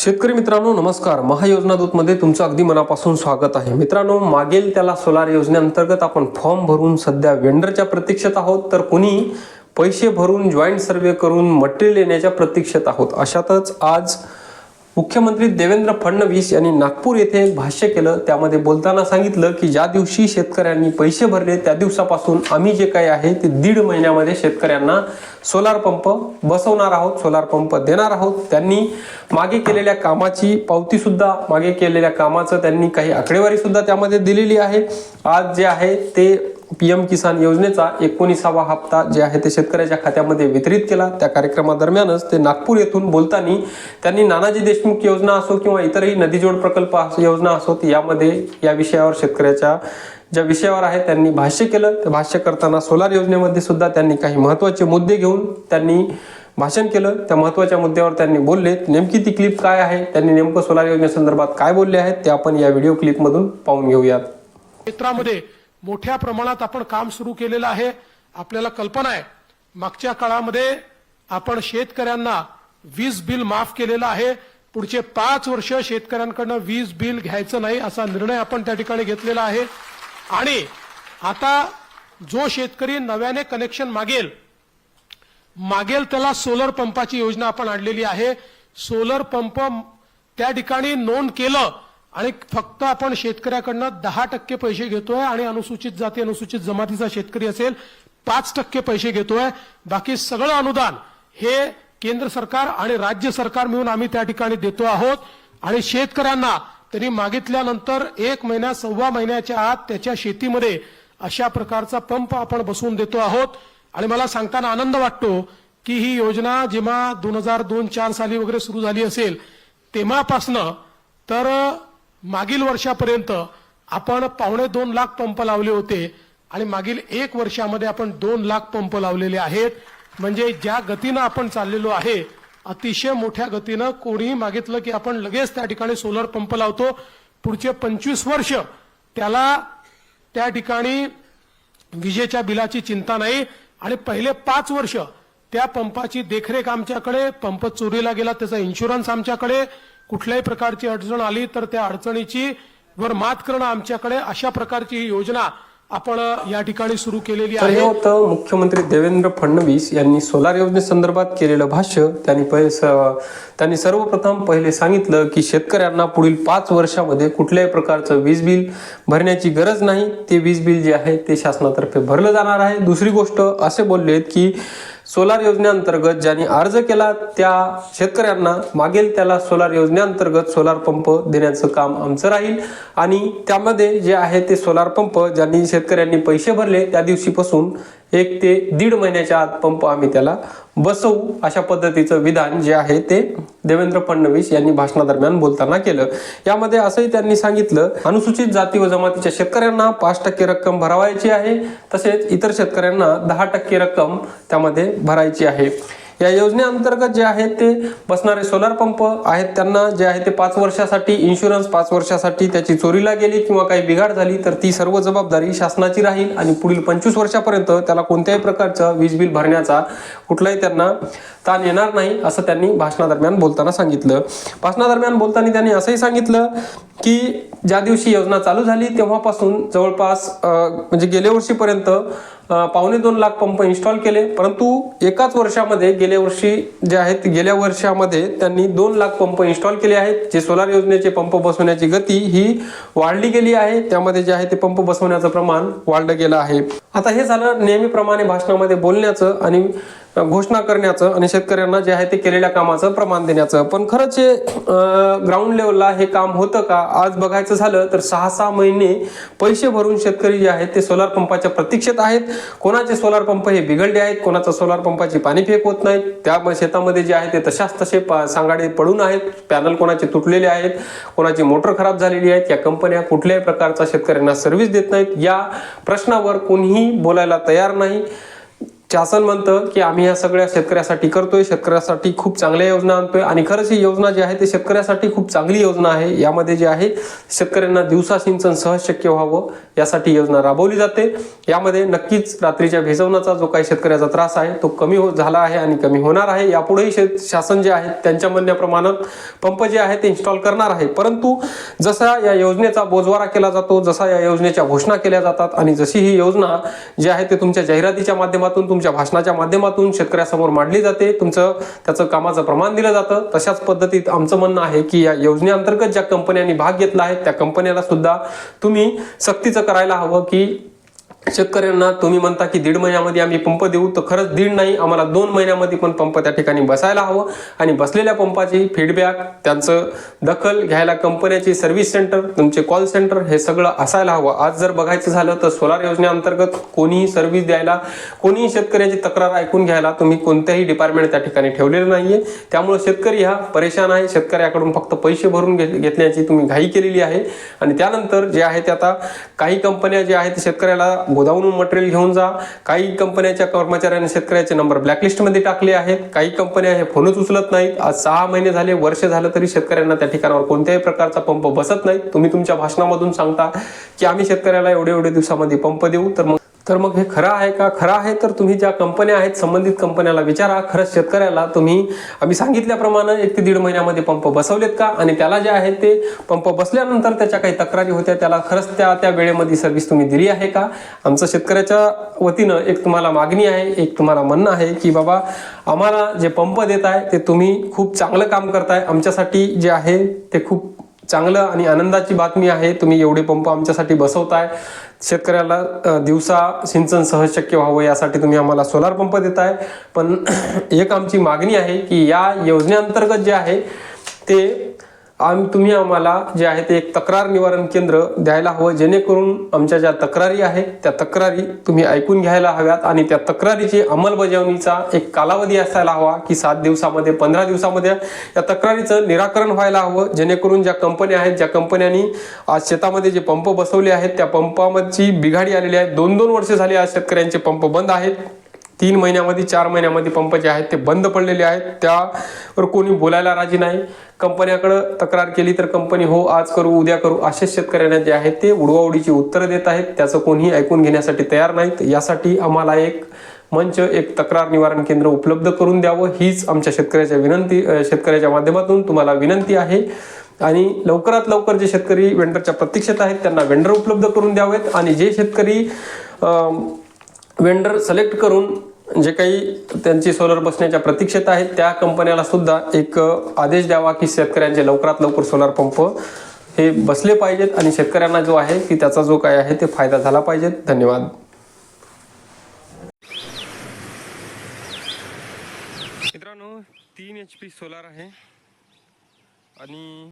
शेतकरी मित्रांनो नमस्कार. महायोजना दूतमध्ये तुमचं अगदी मनापासून स्वागत आहे. मित्रांनो मागेल त्याला सोलार योजनेअंतर्गत आपण फॉर्म भरून सध्या वेंडरच्या प्रतीक्षेत आहोत. तर कुणी पैसे भरून जॉईंट सर्वे करून मटेरियल येण्याच्या प्रतीक्षेत आहोत. अशातच आज मुख्यमंत्री देवेंद्र फडणवीस यांनी नागपूर येथे एक भाष्य केलं. त्यामध्ये बोलताना सांगितलं की ज्या दिवशी शेतकऱ्यांनी पैसे भरले त्या दिवसापासून आम्ही जे काही आहे ते दीड महिन्यामध्ये शेतकऱ्यांना सोलार पंप बसवणार आहोत सोलार पंप देणार आहोत. त्यांनी मागे केलेल्या कामाची पावती सुद्धा मागे केलेल्या कामाचं त्यांनी काही आकडेवारी सुद्धा त्यामध्ये दिलेली आहे. आज जे आहे ते पी एम किसान योजनेचा एकोणीसावा हप्ता जे आहे ते शेतकऱ्याच्या खात्यामध्ये वितरित केला. त्या कार्यक्रमादरम्यानच ते नागपूर येथून बोलताना त्यांनी नानाजी देशमुख योजना असो किंवा इतरही नदीजोड प्रकल्प योजना असोत यामध्ये या विषयावर शेतकऱ्याच्या ज्या विषयावर आहे त्यांनी भाष्य केलं. ते भाष्य करताना सोलार योजनेमध्ये सुद्धा त्यांनी काही महत्त्वाचे मुद्दे घेऊन त्यांनी भाषण केलं. त्या महत्त्वाच्या मुद्द्यावर त्यांनी बोलले नेमकी ती क्लिप काय आहे? त्यांनी नेमकं सोलार योजनेसंदर्भात काय बोलले आहेत? ते आपण या व्हिडिओ क्लिपमधून पाहून घेऊयात. क्षेत्रामध्ये मोठ्या प्रमाणात आपण काम सुरू केलेलं आहे. आपल्याला कल्पना आहे. मागच्या काळामध्ये आपण शेतकऱ्यांना वीज बिल माफ केलेलं आहे. पुढचे पाच वर्ष शेतकऱ्यांकडनं वीज बिल घ्यायचं नाही असा निर्णय आपण त्या ठिकाणी घेतलेला आहे. आणि आता जो शेतकरी नव्याने कनेक्शन मागेल मागेल त्याला सोलर पंपाची योजना आपण आणलेली आहे. सोलर पंप त्या ठिकाणी नोंद केलं आणि फक्त आपण शेतकऱ्याकडनं दहा टक्के पैसे घेतोय आणि अनुसूचित जाती अनुसूचित जमातीचा शेतकरी असेल पाच टक्के पैसे घेतोय. बाकी सगळं अनुदान हे केंद्र सरकार आणि राज्य सरकार मिळून आम्ही त्या ठिकाणी देतो आहोत. आणि शेतकऱ्यांना त्यांनी मागितल्यानंतर एक महिन्या सव्वा महिन्याच्या आत त्याच्या शेतीमध्ये अशा प्रकारचा पंप आपण बसवून देतो आहोत. आणि मला सांगताना आनंद वाटतो की ही योजना जेव्हा दोन हजार दोन चार साली वगैरे सुरू झाली असेल तेव्हापासनं तर मागील वर्षापर्यंत आपण पावणे दोन लाख पंप लावले होते आणि मागील एक वर्षामध्ये आपण दोन लाख पंप लावलेले आहेत. म्हणजे ज्या गतीनं आपण चाललेलो आहे अतिशय मोठ्या गतीनं कोणीही मागितलं की आपण लगेच त्या ठिकाणी सोलर पंप लावतो. पुढचे पंचवीस वर्ष त्याला त्या ठिकाणी विजेच्या बिलाची चिंता नाही. आणि पहिले पाच वर्ष त्या पंपाची देखरेख आमच्याकडे पंप चोरीला गेला त्याचा इन्शुरन्स आमच्याकडे कुठल्याही प्रकारची अडचण आली तर त्या अडचणीची वर मात करणं आमच्याकडे अशा प्रकारची ही योजना आपण या ठिकाणी सुरू केलेली तर हे आहे. होतं मुख्यमंत्री देवेंद्र फडणवीस यांनी सोलार योजनेसंदर्भात केलेलं भाष्य. त्यांनी पहिले त्यांनी सर्वप्रथम पहिले सांगितलं की शेतकऱ्यांना पुढील पाच वर्षामध्ये कुठल्याही प्रकारचं वीज बिल भरण्याची गरज नाही. ते वीज बिल जे आहे ते शासनातर्फे भरलं जाणार आहे. दुसरी गोष्ट असे बोललेत की सोलार योजनेअंतर्गत ज्यांनी अर्ज केला त्या शेतकऱ्यांना मागेल त्याला सोलार योजनेअंतर्गत सोलार पंप देण्याचं काम आमचं राहील. आणि त्यामध्ये जे आहे ते सोलार पंप ज्यांनी शेतकऱ्यांनी पैसे भरले त्या दिवशीपासून एक ते दीड महिन्याच्या आत पंप आम्ही त्याला बसवू अशा पद्धतीचं विधान जे आहे ते देवेंद्र फडणवीस यांनी भाषणादरम्यान बोलताना केलं. यामध्ये असंही त्यांनी सांगितलं अनुसूचित जाती व जमातीच्या शेतकऱ्यांना पाच टक्के रक्कम भरावायची आहे तसेच इतर शेतकऱ्यांना दहा टक्के रक्कम त्यामध्ये भरायची आहे. या योजनेअंतर्गत जे आहे ते बसणारे सोलार पंप आहेत त्यांना जे आहे ते पाच वर्षासाठी इन्शुरन्स पाच वर्षासाठी त्याची चोरीला गेली किंवा काही बिघाड झाली तर ती सर्व जबाबदारी शासनाची राहील आणि पुढील पंचवीस वर्षापर्यंत त्याला कोणत्याही प्रकारचं वीज बिल भरण्याचा कुठलाही त्यांना ताण येणार नाही असं त्यांनी भाषणादरम्यान बोलताना सांगितलं. भाषणादरम्यान बोलताना त्यांनी असंही सांगितलं की ज्या दिवशी योजना चालू झाली तेव्हापासून जवळपास म्हणजे गेल्या वर्षीपर्यंत पावणे दोन लाख पंप इन्स्टॉल केले. परंतु एकाच वर्षामध्ये गेल्या वर्षी जे आहेत गेल्या वर्षामध्ये त्यांनी दोन लाख पंप इन्स्टॉल केले आहेत. जे सोलार योजनेचे पंप बसवण्याची गती ही वाढली गेली आहे. त्यामध्ये जे आहे ते पंप बसवण्याचं प्रमाण वाढलं गेलं आहे. आता हे झालं नेहमीप्रमाणे भाषणामध्ये बोलण्याचं आणि घोषणा करण्याचं आणि शेतकऱ्यांना जे आहे ते केलेल्या कामाचं प्रमाण देण्याचं. पण खरंच हे ग्राउंड लेवलला हे काम होतं का? आज बघायचं झालं तर सहा सहा महिने पैसे भरून शेतकरी जे आहेत ते सोलार पंपाच्या प्रतीक्षेत आहेत. कोणाचे सोलार पंप हे बिघडले आहेत कोणाचा सोलार पंपाची पाणी फेक होत नाही त्या शेतामध्ये जे आहे ते तशाच तसे पा- सांगाडे पडून आहेत. पॅनल कोणाचे तुटलेले आहेत कोणाची मोटर खराब झालेली आहेत. या कंपन्या कुठल्याही प्रकारचा शेतकऱ्यांना सर्व्हिस देत नाहीत. या प्रश्नावर कोणीही बोलायला तयार नाही. शासन म्हणतं की आम्ही या सगळ्या शेतकऱ्यासाठी करतोय शेतकऱ्यासाठी खूप चांगल्या योजना आणतोय आणि खरंच ही योजना जी आहे ते शेतकऱ्यासाठी खूप चांगली योजना आहे. यामध्ये जे आहे शेतकऱ्यांना दिवसा सिंचन सहज शक्य व्हावं यासाठी योजना राबवली जाते. यामध्ये नक्कीच रात्रीच्या भेजवण्याचा जो काही शेतकऱ्याचा त्रास आहे तो कमी हो झाला आहे आणि कमी होणार आहे. यापुढेही शे शासन जे आहे त्यांच्या म्हणण्याप्रमाणे पंप जे आहे ते इन्स्टॉल करणार आहे. परंतु जसा या योजनेचा बोजवारा केला जातो जसा या योजनेच्या घोषणा केल्या जातात आणि जशी ही योजना जी आहे ते तुमच्या जाहिरातीच्या माध्यमातून तुमच्या भाषणाच्या माध्यमातून शेतकऱ्यासमोर मांडली जाते. तुमचं त्याचं कामाचं प्रमाण दिलं जातं. तशाच पद्धतीत आमचं म्हणणं आहे की या योजनेअंतर्गत ज्या कंपन्यांनी भाग घेतला आहे त्या कंपन्याला सुद्धा तुम्ही सक्तीचं करायला हवं की शेतकऱ्यांना तुम्ही म्हणता की दीड महिन्यामध्ये आम्ही पंप देऊ तर खरंच दीड नाही आम्हाला दोन महिन्यामध्ये पण पंप त्या ठिकाणी बसायला हवं. आणि बसलेल्या पंपाची फीडबॅक त्यांचं दखल घ्यायला कंपन्याची सर्व्हिस सेंटर तुमचे कॉल सेंटर हे सगळं असायला हवं. आज जर बघायचं झालं तर सोलार योजनेअंतर्गत कोणीही सर्व्हिस द्यायला कोणीही शेतकऱ्याची तक्रार ऐकून घ्यायला तुम्ही कोणत्याही डिपार्टमेंट त्या ठिकाणी ठेवलेलं नाहीये. त्यामुळे शेतकरी हा परेशान आहे. शेतकऱ्याकडून फक्त पैसे भरून घे- घेतण्याची तुम्ही घाई केलेली आहे. आणि त्यानंतर जे आहे ते आता काही कंपन्या जे आहेत ते शेतकऱ्याला गोदावून मटेरियल घेऊन जा. काही कंपन्याच्या कर्मचाऱ्यांनी शेतकऱ्याचे नंबर ब्लॅकलिस्टमध्ये टाकले आहेत काही कंपन्या हे फोनच उचलत नाहीत. आज सहा महिने झाले वर्ष झालं तरी शेतकऱ्यांना त्या ठिकाणावर कोणत्याही प्रकारचा पंप बसत नाही. तुम्ही तुमच्या भाषणामधून सांगता की आम्ही शेतकऱ्याला एवढे एवढे दिवसामध्ये पंप देऊ तर मग तर मग हे खरं आहे का? खरं आहे तर तुम्ही ज्या कंपन्या आहेत संबंधित कंपन्याला विचारा. खरंच शेतकऱ्याला तुम्ही आम्ही सांगितल्याप्रमाणे एक ते दीड महिन्यामध्ये पंप बसवलेत का? आणि त्याला जे आहे ते पंप बसल्यानंतर त्याच्या काही तक्रारी होत्या. त्याला खरंच त्या त्या वेळेमध्ये सर्व्हिस तुम्ही दिली आहे का? आमचं शेतकऱ्याच्या वतीनं एक तुम्हाला मागणी आहे एक तुम्हाला म्हणणं आहे की बाबा आम्हाला जे पंप देत आहे ते तुम्ही खूप चांगलं काम करताय. आमच्यासाठी जे आहे ते खूप चांगलं आणि आनंदाची बातमी आहे. तुम्ही एवढे पंप आमच्यासाठी बसवताय. शेतकऱ्याला दिवसा सिंचन सहज शक्य व्हावं यासाठी तुम्ही आम्हाला सोलार पंप देताय. पण एक आमची मागणी आहे की या योजनेअंतर्गत जे आहे ते आम तुम्ही आम्हाला जे आहे ते एक तक्रार निवारण केंद्र द्यायला हवं जेणेकरून आमच्या ज्या तक्रारी आहेत त्या तक्रारी तुम्ही ऐकून घ्यायला हव्यात आणि त्या तक्रारीची अंमलबजावणीचा एक कालावधी असायला हवा की सात दिवसामध्ये पंधरा दिवसामध्ये या तक्रारीचं निराकरण व्हायला हवं जेणेकरून ज्या कंपन्या आहेत ज्या कंपन्यांनी आज शेतामध्ये जे पंप बसवले आहेत त्या पंपाची बिघाडी आलेली आहे. दोन दोन वर्ष झाली आज शेतकऱ्यांचे पंप बंद आहेत. तीन महिन्यामध्ये चार महिन्यामध्ये पंप जे आहेत ते बंद पडलेले आहेत. त्यावर कोणी बोलायला राजी नाही. कंपन्याकडं तक्रार केली तर कंपनी हो आज करू उद्या करू असेच शेतकऱ्यांना जे आहेत ते उडवाउडीची उत्तरं देत आहेत. त्याचं कोणीही ऐकून घेण्यासाठी तयार नाहीत. यासाठी आम्हाला एक मंच एक तक्रार निवारण केंद्र उपलब्ध करून द्यावं. हीच आमच्या शेतकऱ्याच्या विनंती शेतकऱ्याच्या माध्यमातून तुम्हाला विनंती आहे. आणि लवकरात लवकर जे शेतकरी वेंडरच्या प्रतीक्षेत आहेत त्यांना वेंडर उपलब्ध करून द्यावेत. आणि जे शेतकरी वेंडर सिलेक्ट करून जे काही त्यांची सोलर बसण्याच्या प्रतीक्षेत आहेत त्या कंपन्याला सुद्धा एक आदेश द्यावा की शेतकऱ्यांचे लवकरात लवकर सोलार पंप हे बसले पाहिजेत आणि शेतकऱ्यांना जो आहे की त्याचा जो काय आहे ते फायदा झाला पाहिजे. धन्यवाद. मित्रांनो तीन एच पी सोलार आहे. आणि